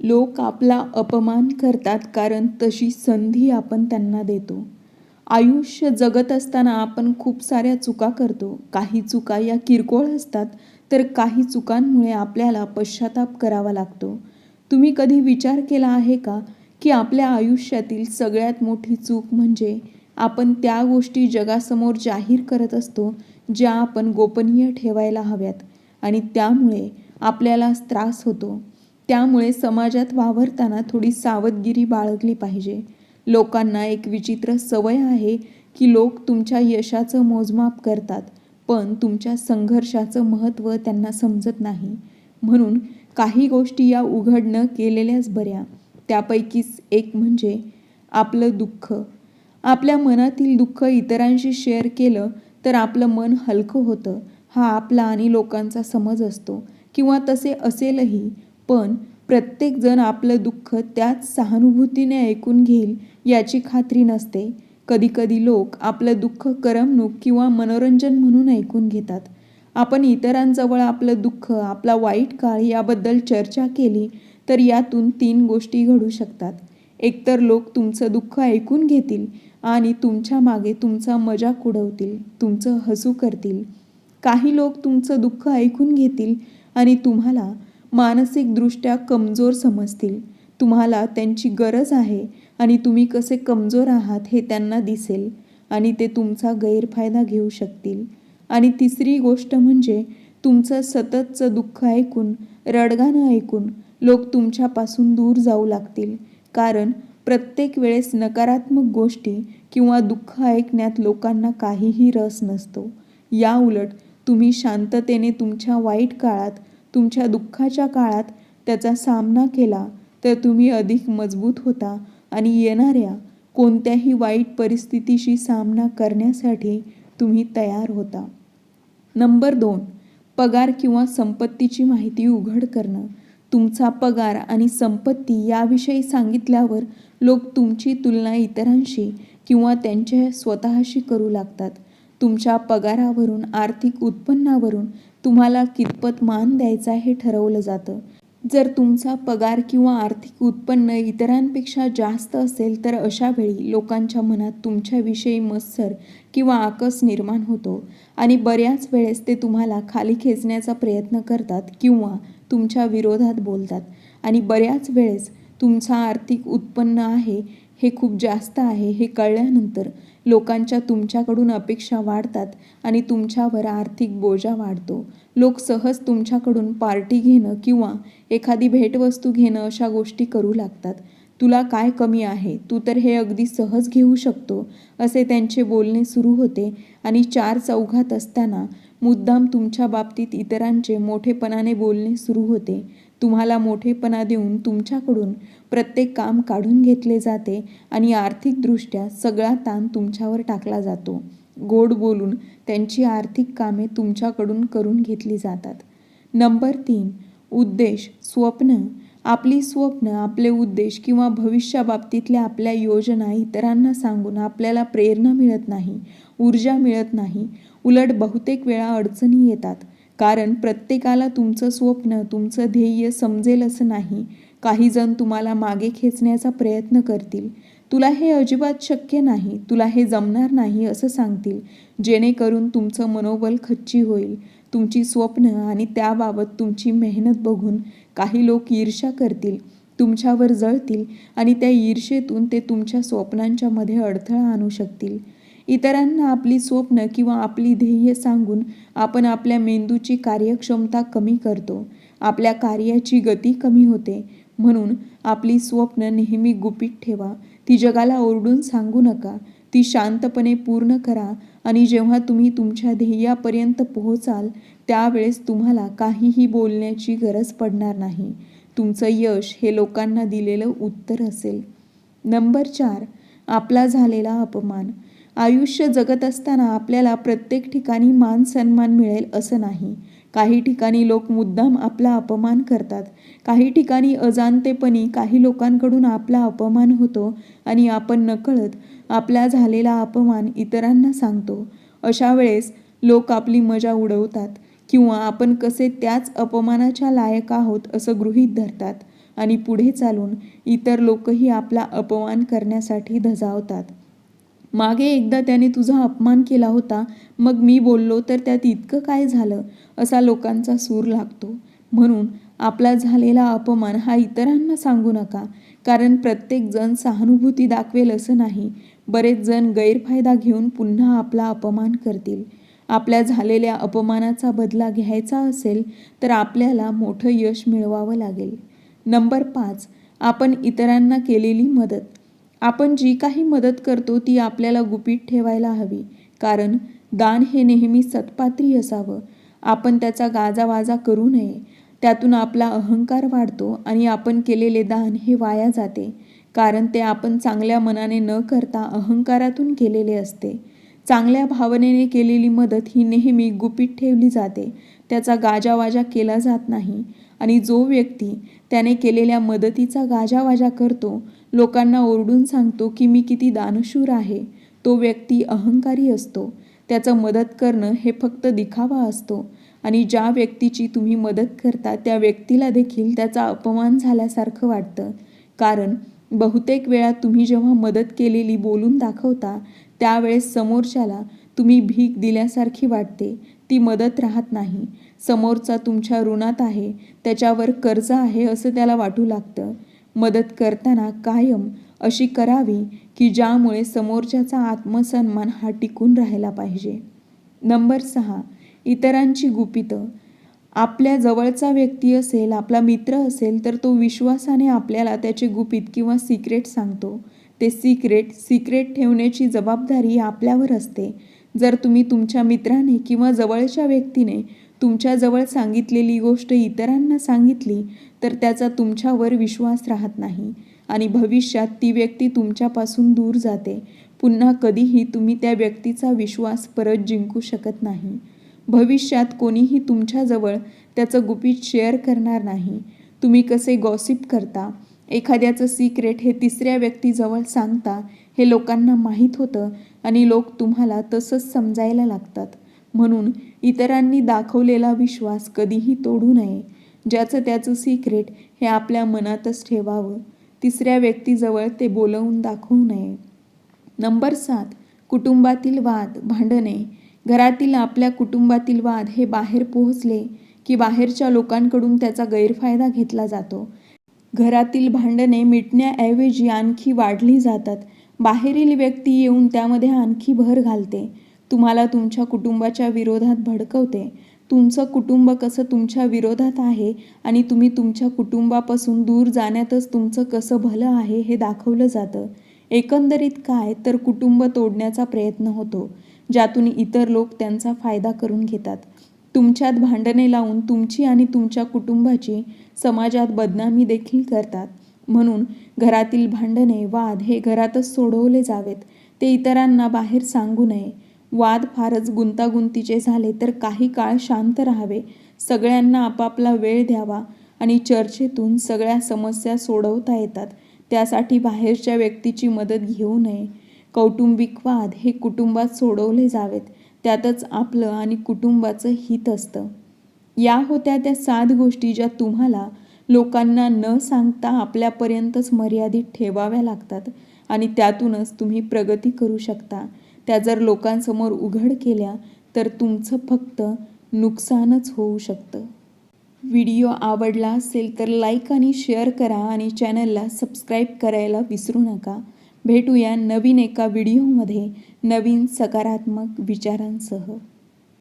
लोक आपला अपमान करतात कारण तशी संधी आपण त्यांना देतो. आयुष्य जगत असताना आपण खूप साऱ्या चुका करतो. काही चुका या किरकोळ असतात तर काही चुकांमुळे आपल्याला पश्चाताप करावा लागतो. तुम्ही कधी विचार केला आहे का की आपल्या आयुष्यातील सगळ्यात मोठी चूक म्हणजे आपण त्या गोष्टी जगासमोर जाहीर करत असतो ज्या आपण गोपनीय ठेवायला हव्यात आणि त्यामुळे आपल्याला त्रास होतो? त्यामुळे समाजात वावरताना थोडी सावधगिरी बाळगली पाहिजे. लोकांना एक विचित्र सवय आहे की लोक तुमच्या यशाचं मोजमाप करतात पण तुमच्या संघर्षाचं महत्त्व त्यांना समजत नाही. म्हणून काही गोष्टी या उघड न केलेल्याच बऱ्या. त्यापैकीच एक म्हणजे आपलं दुःख. आपल्या मनातील दुःख इतरांशी शेअर केलं तर आपलं मन हलकं होतं. हा आपला आणि लोकांचा समज असतो. किंवा तसे असेलही. पण प्रत्येकजण आपलं दुःख त्याच सहानुभूतीने ऐकून घेईल याची खात्री नसते. कधीकधी लोक आपलं दुःख करमणूक किंवा मनोरंजन म्हणून ऐकून घेतात. आपण इतरांजवळ आपलं दुःख आपला वाईट काळ याबद्दल चर्चा केली तर यातून तीन गोष्टी घडू शकतात. एकतर लोक तुमचं दुःख ऐकून घेतील आणि तुमच्या मागे तुमचा मजाक उडवतील तुमचं हसू करतील. काही लोक तुमचं दुःख ऐकून घेतील आणि तुम्हाला मानसिकदृष्ट्या कमजोर समजतील. तुम्हाला त्यांची गरज आहे आणि तुम्ही कसे कमजोर आहात हे त्यांना दिसेल आणि ते तुमचा गैरफायदा घेऊ शकतील. आणि तिसरी गोष्ट म्हणजे तुमचं सततचं दुःख ऐकून रडगाणं ऐकून लोक तुमच्यापासून दूर जाऊ लागतील. कारण प्रत्येक वेळेस नकारात्मक गोष्टी किंवा दुःख ऐकण्यात लोकांना काहीही रस नसतो. या उलट तुम्ही शांततेने तुमच्या वाईट काळात तुमच्या दुःखाच्या काळात त्याचा सामना केला तर तुम्ही अधिक मजबूत होता आणि येणाऱ्या कोणत्याही वाईट परिस्थितीशी सामना करण्यासाठी तुम्ही तयार होता. नंबर दोन पगार किंवा संपत्तीची माहिती उघड करणं. तुमचा पगार आणि संपत्ती याविषयी सांगितल्यावर लोक तुमची तुलना इतरांशी किंवा त्यांच्या स्वतःशी करू लागतात. तुमच्या पगारावरून आर्थिक उत्पन्नावरून तुम्हाला कितपत मान द्यायचा हे ठरवलं जातं. जर तुमचा पगार किंवा आर्थिक उत्पन्न इतरांपेक्षा जास्त असेल तर अशा वेळी लोकांच्या मनात तुमच्याविषयी मत्सर किंवा आकस निर्माण होतो आणि बऱ्याच वेळेस ते तुम्हाला खाली खेचण्याचा प्रयत्न करतात किंवा तुमच्या विरोधात बोलतात. आणि बऱ्याच वेळेस तुमचा आर्थिक उत्पन्न आहे हे खूप जास्त आहे हे कळल्यानंतर लोकांच्या तुमच्याकडून अपेक्षा वाढतात आणि तुमच्यावर आर्थिक बोजा वाढतो. लोक सहज तुमच्याकडून पार्टी घेणं किंवा एखादी भेटवस्तू घेणं अशा गोष्टी करू लागतात. तुला काय कमी आहे? तू तर हे अगदी सहज घेऊ शकतो असे त्यांचे बोलणे सुरू होते आणि चार चौघात असताना मुद्दाम तुमच्या बाबतीत इतरांचे मोठेपणाने बोलणे सुरू होते. तुम्हाला मोठेपणा देऊन तुमच्याकडून प्रत्येक काम काढून घेतले जाते आणि आर्थिकदृष्ट्या सगळा ताण तुमच्यावर टाकला जातो. गोड बोलून त्यांची आर्थिक कामे तुमच्याकडून करून घेतली जातात. नंबर तीन उद्देश स्वप्न. आपली स्वप्न आपले उद्देश किंवा भविष्याबाबतीतल्या आपल्या योजना इतरांना सांगून आपल्याला प्रेरणा मिळत नाही ऊर्जा मिळत नाही. उलट बहुतेक वेळा अडचणी येतात. कारण प्रत्येकाला तुमचं स्वप्न तुमचं ध्येय समजेल असं नाही. काही जण तुम्हाला मागे खेचण्याचा प्रयत्न करतील. तुला हे अजिबात शक्य नाही तुला हे जमणार नाही असं सांगतील. जेणेकरून तुमचं मनोबल खच्ची होईल. तुमची स्वप्न आणि त्याबाबत तुमची मेहनत बघून काही लोक ईर्ष्या करतील तुमच्यावर जळतील आणि त्या ईर्षेतून ते तुमच्या स्वप्नांच्यामध्ये अडथळा आणू शकतील. इतरांना आपली स्वप्न किंवा आपली ध्येय सांगून आपण आपल्या मेंदूची कार्यक्षमता कमी करतो. आपल्या कार्याची गती कमी होते. म्हणून आपली स्वप्न नेहमी गुपित ठेवा. ती जगाला ओरडून सांगू नका. ती शांतपणे पूर्ण करा आणि जेव्हा तुम्ही तुमच्या ध्येयापर्यंत पोहोचाल त्यावेळेस तुम्हाला काहीही बोलण्याची गरज पडणार नाही. तुमचं यश हे लोकांना दिलेलं उत्तर असेल. नंबर चार आपला झालेला अपमान. आयुष्य जगत असताना आपल्याला प्रत्येक ठिकाणी मान सन्मान मिळेल असं नाही. काही ठिकाणी लोक मुद्दाम आपला अपमान करतात. काही ठिकाणी अजाणतेपणी काही लोकांकडून आपला अपमान होतो आणि आपण नकळत आपला झालेला अपमान इतरांना सांगतो. अशा वेळेस लोक आपली मजा उडवतात किंवा आपण कसे त्याच अपमानाच्या लायक आहोत असं गृहीत धरतात आणि पुढे चालून इतर लोकही आपला अपमान करण्यासाठी धजावतात. मागे एकदा त्याने तुझा अपमान केला होता मग मी बोललो तर त्यात इतकं काय झालं? असा लोकांचा सूर लागतो. म्हणून आपला झालेला अपमान हा इतरांना सांगू नका कारण प्रत्येकजण सहानुभूती दाखवेल असं नाही. बरेच जण गैरफायदा घेऊन पुन्हा आपला अपमान करतील. आपल्या झालेल्या अपमानाचा बदला घ्यायचा असेल तर आपल्याला मोठं यश मिळवावं लागेल. नंबर पाच. आपण इतरांना केलेली मदत. आपण जी काही मदत करतो ती आपल्याला गुपित ठेवायला हवी. कारण दान हे नेहमी सत्पात्री असावं. आपण त्याचा गाजावाजा करू नये. त्यातून आपला अहंकार वाढतो आणि आपण केलेले दान हे वाया जाते. कारण ते आपण चांगल्या मनाने न करता अहंकारातून केलेले असते. चांगल्या भावनेने केलेली मदत ही नेहमी गुपित ठेवली जाते. त्याचा गाजावाजा केला जात नाही. आणि जो व्यक्ती त्याने केलेल्या मदतीचा गाजावाजा करतो. लोकांना ओरडून सांगतो की मी किती दानशूर आहे. तो व्यक्ती अहंकारी असतो. त्याचं मदत करणं हे फक्त दिखावा असतो. आणि ज्या व्यक्तीची तुम्ही मदत करता त्या व्यक्तीला देखील त्याचा अपमान झाल्यासारखं वाटतं. कारण बहुतेक वेळा तुम्ही जेव्हा मदत केलेली बोलून दाखवता त्यावेळेस समोरच्याला तुम्ही भीक दिल्यासारखी वाटते. ती मदत राहत नाही. समोरचा तुमच्या ऋणात आहे त्याच्यावर कर्ज आहे असं त्याला वाटू लागतं. मदत करताना कायम अशी करावी की ज्यामुळे समोरच्याचा आत्मसन्मान हा टिकून राहायला पाहिजे. नंबर सहा इतरांची गुपितं. आपल्या जवळचा व्यक्ती असेल आपला मित्र असेल तर तो विश्वासाने आपल्याला त्याचे गुपित किंवा सिक्रेट सांगतो. ते सिक्रेट सिक्रेट ठेवण्याची जबाबदारी आपल्यावर असते. जर तुम्ही तुमच्या मित्राने किंवा जवळच्या व्यक्तीने तुमच्याजवळ सांगितलेली गोष्ट इतरांना सांगितली तर त्याचा तुमच्यावर विश्वास राहत नाही. आणि भविष्यात ती व्यक्ती तुमच्यापासून दूर जाते. पुन्हा कधीही तुम्ही त्या व्यक्तीचा विश्वास परत जिंकू शकत नाही. भविष्यात कोणीही तुमच्याजवळ त्याचं गुपित शेअर करणार नाही. तुम्ही कसे गॉसिप करता? एखाद्याचं सिक्रेट हे तिसऱ्या व्यक्तीजवळ सांगता हे लोकांना माहीत होतं आणि लोक तुम्हाला तसंच समजायला लागतात. म्हणून इतरांनी दाखवलेला विश्वास कधीही तोडू नये. ज्याचं त्याचं सिक्रेट हे आपल्या मनातच ठेवावं. तिसऱ्या व्यक्तीजवळ ते बोलवून दाखवू नये. नंबर सात. कुटुंबातील वाद भांडणे. घरातील आपल्या कुटुंबातील वाद हे बाहेर पोहोचले की बाहेरच्या लोकांकडून त्याचा गैरफायदा घेतला जातो. घरातील भांडणे मिटण्याऐवजी आणखी वाढली जातात. बाहेरील व्यक्ती येऊन त्यामध्ये आणखी भर घालते. तुम्हाला तुमच्या कुटुंबाच्या विरोधात भडकवते. तुमचं कुटुंब कसं तुमच्या विरोधात आहे आणि तुम्ही तुमच्या कुटुंबापासून दूर जाण्यातच तुमचं कसं भलं आहे हे दाखवलं जातं. एकंदरीत काय तर कुटुंब तोडण्याचा प्रयत्न होतो ज्यातून इतर लोक त्यांचा फायदा करून घेतात. तुमच्यात भांडणे लावून तुमची आणि तुमच्या कुटुंबाची समाजात बदनामी देखील करतात. म्हणून घरातील भांडणे वाद हे घरातच सोडवले जावेत. ते इतरांना बाहेर सांगू नये. वाद फारच गुंतागुंतीचे झाले तर काही काळ शांत राहावे. सगळ्यांना आपापला वेळ द्यावा आणि चर्चेतून सगळ्या समस्या सोडवता येतात. त्यासाठी बाहेरच्या व्यक्तीची मदत घेऊ नये. कौटुंबिक वाद हे कुटुंबात सोडवले जावेत. त्यातच आपलं आणि कुटुंबाचं हित असतं. या होत्या त्या सात गोष्टी ज्या तुम्हाला लोकांना न सांगता आपल्यापर्यंतच मर्यादित ठेवाव्या लागतात आणि त्यातूनच तुम्ही प्रगती करू शकता. त्या जर लोकांसमोर उघड केल्या तर तुमचं फक्त नुकसानच होऊ शकतं. व्हिडिओ आवडला असेल तर लाईक आणि शेअर करा आणि चॅनलला सबस्क्राईब करायला विसरू नका. भेटूया नवीन एका व्हिडिओमध्ये नवीन सकारात्मक विचारांसह.